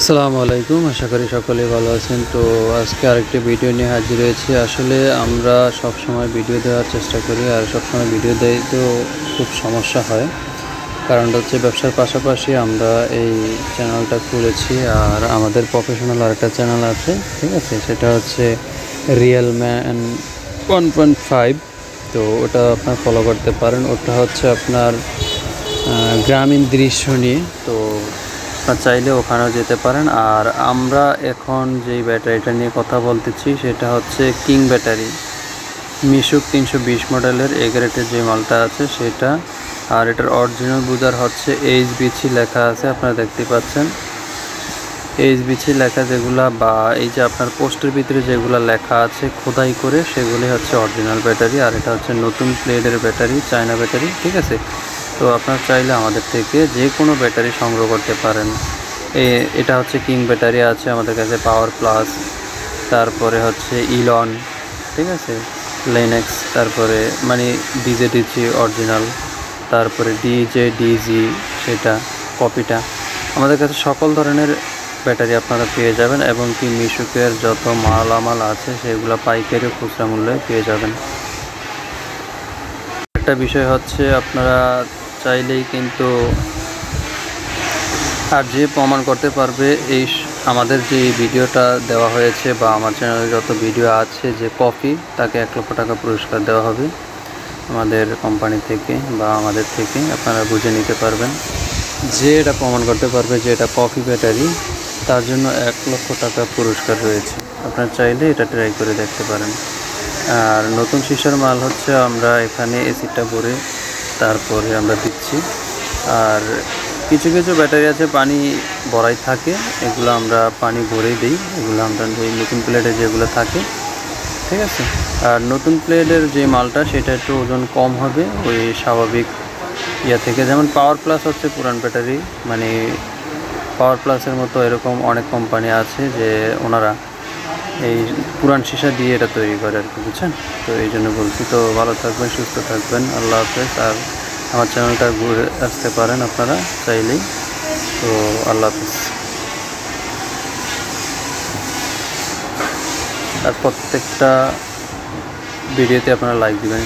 আসসালামু আলাইকুম, আশা করি সকলেই ভালো আছেন। তো আজকে আরেকটি ভিডিও নিয়ে হাজির হয়েছি। আসলে আমরা সব সময় ভিডিও দেওয়ার চেষ্টা করি আর সব সময় ভিডিও দেই তো খুব সমস্যা হয়। কারণটা হচ্ছে ব্যবসার পাশাপাশি আমরা এই চ্যানেলটা খুলেছি আর আমাদের প্রফেশনাল আরেকটা চ্যানেল আছে, ঠিক আছে? সেটা হচ্ছে real man one point five তো ওটা আপনার ফলো করতে পারেন। ওটা হচ্ছে আপনার গ্রামীণ দৃশ্য নিয়ে। তো চাইলে ওখানেও যেতে পারেন। আর আমরা এখন যেই ব্যাটারিটা নিয়ে কথা বলতেছি, সেটা হচ্ছে কিং ব্যাটারি। মিশুক তিনশো বিশ মডেলের এ গ্রেডের যে মালটা আছে, সেটা। আর এটার অরিজিনাল বুজার হচ্ছে এইচ বিছি লেখা আছে, আপনারা দেখতে পাচ্ছেন। এইচ বিছি লেখা যেগুলা বা এই যে আপনার পোস্টের ভিতরে যেগুলো লেখা আছে, খোদাই করে, সেগুলি হচ্ছে অরিজিনাল ব্যাটারি। আর এটা হচ্ছে নতুন প্লেডের ব্যাটারি, চায়না ব্যাটারি, ঠিক আছে? তো আপনার চাইলে আমাদের থেকে যে কোনো ব্যাটারি সংগ্রহ করতে পারেন। এটা হচ্ছে কিং ব্যাটারি আছে আমাদের কাছে পাওয়ার প্লাস তারপরে হচ্ছে ইলন ঠিক আছে? লেনেক্স তারপরে মানে ডিজে ডিজি অরিজিনাল তারপরে ডিজে ডিজি সেটা কপিটা আমাদের কাছে সকল ধরনের ব্যাটারি আপনারা পেয়ে যাবেন এবং কি মিশুকের যত মালামাল আছে, সেগুলো পাইকারি খুচরা মূল্যে পেয়ে যাবেন। একটা বিষয় হচ্ছে আপনারা চাইলেই কিন্তু আর যে প্রমাণ করতে পারবে এই আমাদের যে ভিডিওটা দেওয়া হয়েছে বা আমার চ্যানেলে যত ভিডিও আছে যে কপি, তাকে এক লক্ষ টাকা পুরস্কার দেওয়া হবে আমাদের কোম্পানি থেকে বা আমাদের থেকে। আপনারা বুঝে নিতে পারবেন যে এটা প্রমাণ করতে পারবে যে এটা কফি ব্যাটারি, তার জন্য এক লক্ষ টাকা পুরস্কার রয়েছে। আপনারা চাইলে এটা ট্রাই করে দেখতে পারেন। আর নতুন শিশার মাল হচ্ছে আমরা এখানে এসিটা ভরে তারপরে আমরা দিচ্ছি। আর কিছু কিছু ব্যাটারি আছে, পানি ভরাই থাকে। এগুলো আমরা পানি ভরেই দিই। এগুলো আমরা ওই নতুন প্লেটে যেগুলো থাকে, ঠিক আছে? আর নতুন প্লেটের যে মালটা, সেটা একটু ওজন কম হবে। ওই স্বাভাবিক ইয়া থেকে। যেমন পাওয়ার প্লাস হচ্ছে পুরান ব্যাটারি। মানে পাওয়ার প্লাসের মতো এরকম অনেক কোম্পানি আছে যে ওনারা এই পুরান সীসা দিয়ে এটা তৈরি করে আর কি, বুঝছেন? তো এই জন্য বলছি, তো ভালো থাকবেন, সুস্থ থাকবেন, আল্লাহ হাফেজ। আর আমার চ্যানেলটা ঘুরে আসতে পারেন আপনারা চাইলেই। তো আল্লাহ হাফেজ। আর প্রত্যেকটা ভিডিওতে আপনারা লাইক দিবেন